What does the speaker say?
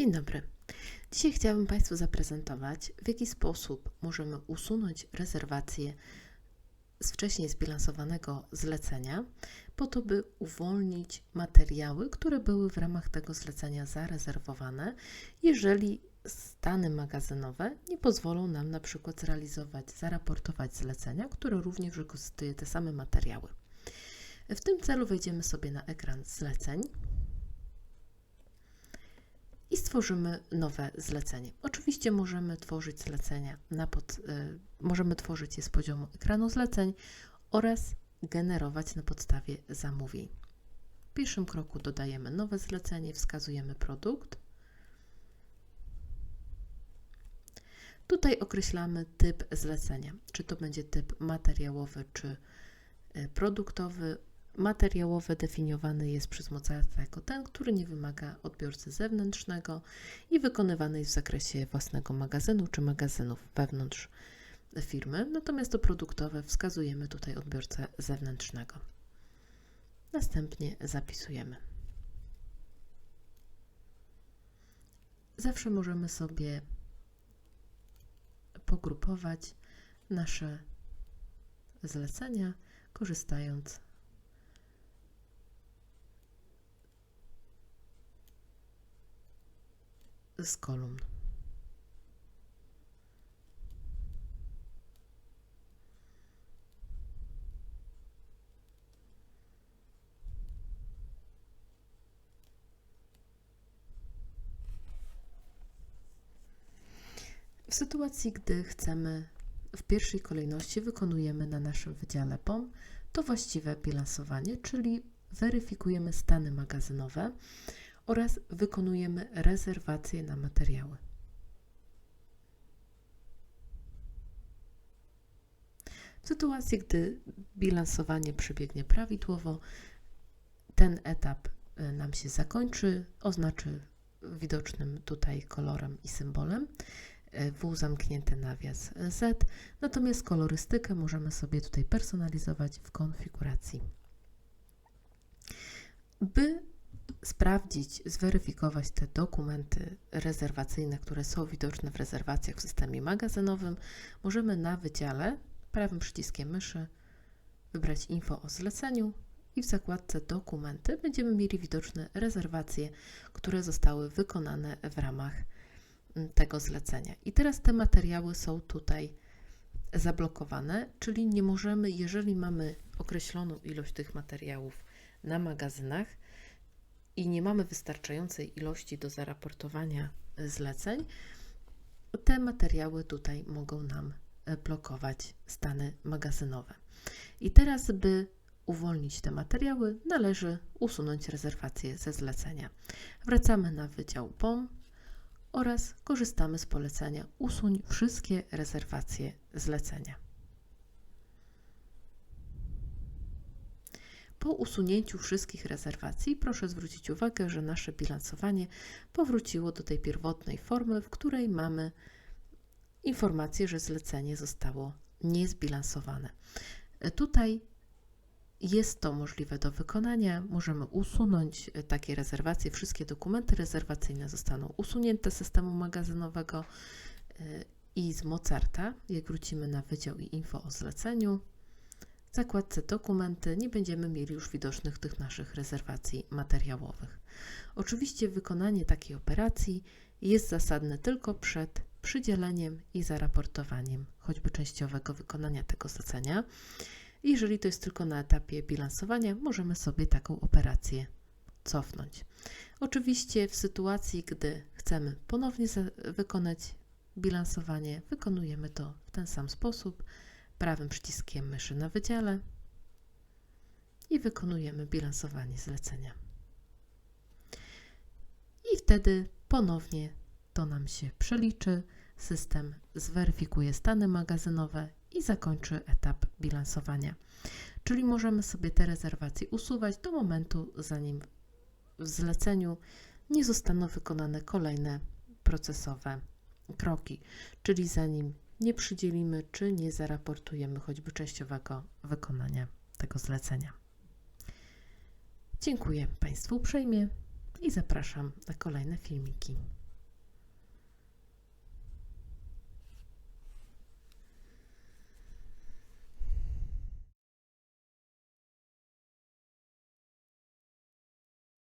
Dzień dobry. Dzisiaj chciałabym Państwu zaprezentować, w jaki sposób możemy usunąć rezerwację z wcześniej zbilansowanego zlecenia, po to, by uwolnić materiały, które były w ramach tego zlecenia zarezerwowane, jeżeli stany magazynowe nie pozwolą nam na przykład zrealizować, zaraportować zlecenia, które również wykorzystuje te same materiały. W tym celu wejdziemy sobie na ekran zleceń i stworzymy nowe zlecenie. Oczywiście możemy tworzyć zlecenia na pod, y, możemy tworzyć je z poziomu ekranu zleceń oraz generować na podstawie zamówień. W pierwszym kroku dodajemy nowe zlecenie, wskazujemy produkt. Tutaj określamy typ zlecenia, czy to będzie typ materiałowy, czy y, produktowy. Materiałowy definiowany jest przez mocarstwa jako ten, który nie wymaga odbiorcy zewnętrznego i wykonywany jest w zakresie własnego magazynu czy magazynów wewnątrz firmy. Natomiast to produktowe wskazujemy tutaj odbiorcę zewnętrznego. Następnie zapisujemy. Zawsze możemy sobie pogrupować nasze zlecenia, korzystając z kolumn. W sytuacji, gdy chcemy w pierwszej kolejności wykonujemy na naszym wydziale POM to właściwe bilansowanie, czyli weryfikujemy stany magazynowe oraz wykonujemy rezerwacje na materiały. W sytuacji, gdy bilansowanie przebiegnie prawidłowo, ten etap y, nam się zakończy, oznaczy widocznym tutaj kolorem i symbolem y, W zamknięty nawias Z, natomiast kolorystykę możemy sobie tutaj personalizować w konfiguracji. By sprawdzić, zweryfikować te dokumenty rezerwacyjne, które są widoczne w rezerwacjach w systemie magazynowym, możemy na wydziale prawym przyciskiem myszy wybrać info o zleceniu i w zakładce dokumenty będziemy mieli widoczne rezerwacje, które zostały wykonane w ramach mm, tego zlecenia. I teraz te materiały są tutaj zablokowane, czyli nie możemy, jeżeli mamy określoną ilość tych materiałów na magazynach, i nie mamy wystarczającej ilości do zaraportowania zleceń, te materiały tutaj mogą nam e, blokować stany magazynowe. I teraz, by uwolnić te materiały, należy usunąć rezerwację ze zlecenia. Wracamy na Wydział POM oraz korzystamy z polecenia Usuń wszystkie rezerwacje zlecenia. Po usunięciu wszystkich rezerwacji proszę zwrócić uwagę, że nasze bilansowanie powróciło do tej pierwotnej formy, w której mamy informację, że zlecenie zostało niezbilansowane. Tutaj jest to możliwe do wykonania. Możemy usunąć takie rezerwacje. Wszystkie dokumenty rezerwacyjne zostaną usunięte z systemu magazynowego e, i z Mozarta. Jak wrócimy na wydział i info o zleceniu, w zakładce dokumenty nie będziemy mieli już widocznych tych naszych rezerwacji materiałowych. Oczywiście wykonanie takiej operacji jest zasadne tylko przed przydzieleniem i zaraportowaniem choćby częściowego wykonania tego zlecenia. Jeżeli to jest tylko na etapie bilansowania, możemy sobie taką operację cofnąć. Oczywiście w sytuacji, gdy chcemy ponownie wykonać bilansowanie, wykonujemy to w ten sam sposób prawym przyciskiem myszy na wydziale i wykonujemy bilansowanie zlecenia. I wtedy ponownie to nam się przeliczy, system zweryfikuje stany magazynowe i zakończy etap bilansowania. Czyli możemy sobie te rezerwacje usuwać do momentu, zanim w zleceniu nie zostaną wykonane kolejne procesowe kroki, czyli zanim nie przydzielimy czy nie zaraportujemy choćby częściowego wykonania tego zlecenia. Dziękuję Państwu uprzejmie i zapraszam na kolejne filmiki.